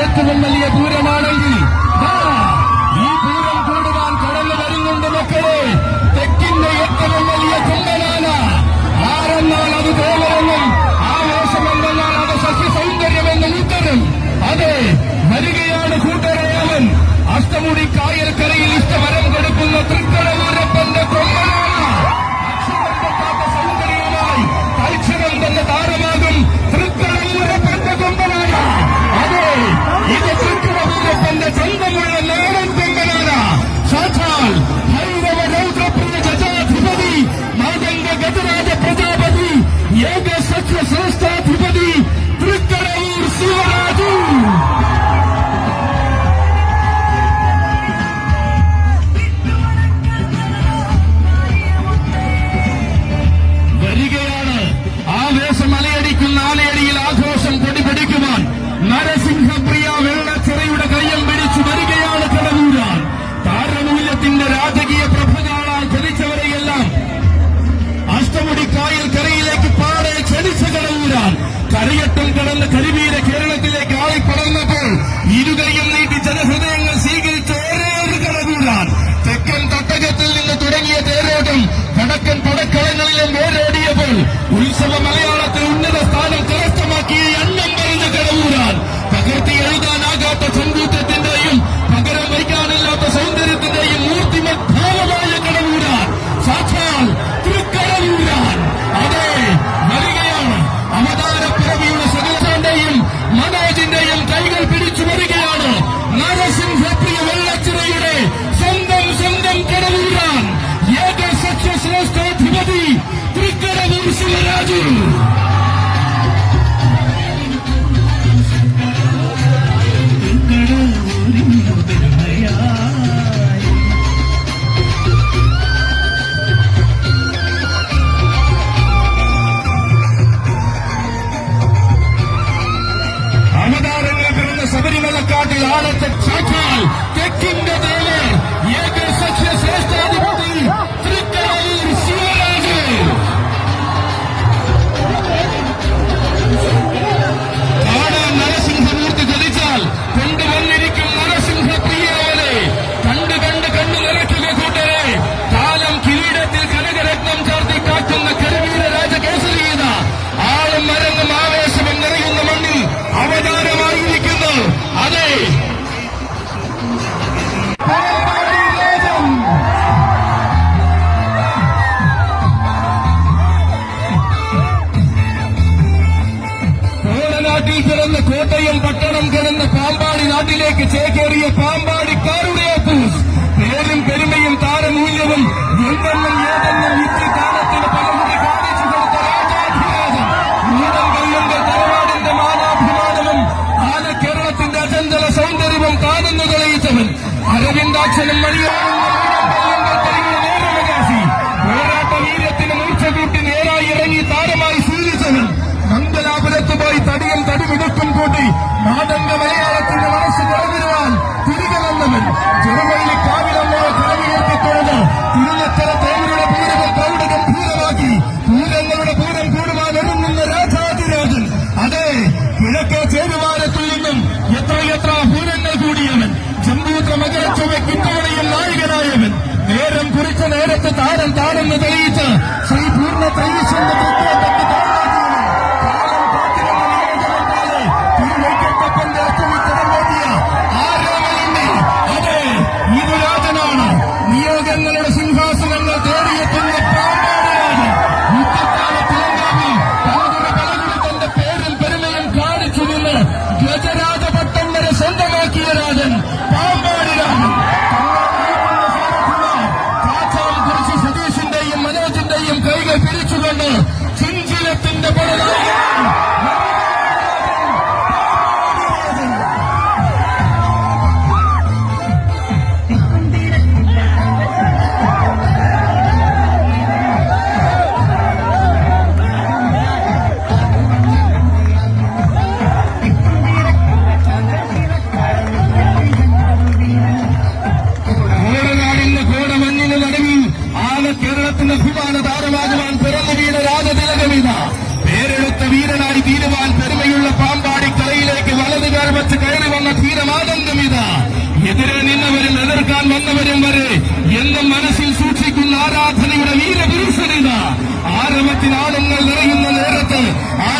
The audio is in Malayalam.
ഏറ്റവും വലിയ പൂരമാണെങ്കിൽ ദാ, ഈ പൂരം കൂടുവാൻ കടന്നു വരുന്നുണ്ട് മക്കളെ. തെക്കിന്റെ ഏറ്റവും വലിയ കുമ്പനാന ആരെന്നാൽ അത് ദേവരെന്നും ആവേശമെന്നാൽ അത് സസ്യ സൗന്ദര്യമെന്നും ഉത്തരം അതെ വരികയാണ് കൂട്ടരയാമൻ. അഷ്ടമുടി കായൽക്കരയിൽ ഇഷ്ടവരം കൊടുക്കുന്ന തൃക്കടവൂരപ്പന്റെ കൊമ്പനാന കരയട്ടം കടന്ന് കരിവീര കേരളത്തിലേക്ക് ആയി പടർന്നപ്പോൾ ഇരുകൈയും നീട്ടി ജനഹൃദയങ്ങൾ സ്വീകരിച്ച ഒരു കടവൂരാൻ തെക്കൻ തട്ടകത്തിൽ നിന്ന് തുടങ്ങിയ തേരോട്ടം വടക്കൻ പടക്കളങ്ങളിലും ഓരോടിയപ്പോൾ ഉത്സവ അവതാരങ്ങൾ പിറന്ന ശബരിമലക്കാട്ടിൽ ആളത്തെ സാക്ഷാൽ തെക്കിന്റെ ദേവർ ഏക സഖ്യ ശ്രേഷ്ഠാധിപതി കോടനാട്ടിൽ പിറന്ന് കോട്ടയം പട്ടണം കിടന്ന് പാമ്പാടി നാട്ടിലേക്ക് ചേക്കേറിയ പാമ്പാടിക്കാരുടെ അപ്പൂസ് പേരും പെരുമയും താരമൂല്യവും എന്തെന്നും ഏതെന്നും നിത്യകാലത്തിന് പലമുറി കാണിച്ചു കൊടുത്ത മൂടം കൊല്ലുമ്പോൾ തറവാടിന്റെ മാനാഭിമാനവും ആന കേരളത്തിന്റെ അചഞ്ചല സൗന്ദര്യവും കാണുന്നു തെളിയിച്ചവൻ. അരവിന്ദാക്ഷനും മണിയോടും കൂട്ടി മാതംഗ മലയാളത്തിന്റെ മനസ്സ് തുറന്നിരുവാൻ തിരികെ വന്നവൻ ചെറുവള്ളി കാവിലമ്മോ കരമുയർത്തിത്തുടർന്ന് തിരുനത്തര തേവരുടെ പൂരകൾ പൂരമാക്കി. പൂരങ്ങളുടെ പൂരം കൂടുവാൻ ഒരുങ്ങുന്ന രാജാതിരാജൻ അതെ കിഴക്കേ ചേരുവാനത്തിൽ നിന്നും എത്രയെത്ര പൂരങ്ങൾ കൂടിയവൻ. ജമ്പൂത്ര മകരച്ചുവയ്ക്ക് ഇത്തവണയും നായകനായവൻ. നേരം കുറിച്ച നേരത്തെ താരം താരെന്ന് തെളിയിച്ച് ശ്രീ പൂർണ വെച്ച് കയറി വന്ന ധീരമാതങ്കം ഇതാ എതിരെ നിന്നവരും എതിർക്കാൻ വന്നവരും വരെ എന്നും മനസ്സിൽ സൂക്ഷിക്കുന്ന ആരാധനയുടെ വീരപുരുഷനിത. ആരവത്തിനാളുകൾ നിറയുന്ന നേരത്ത് ആ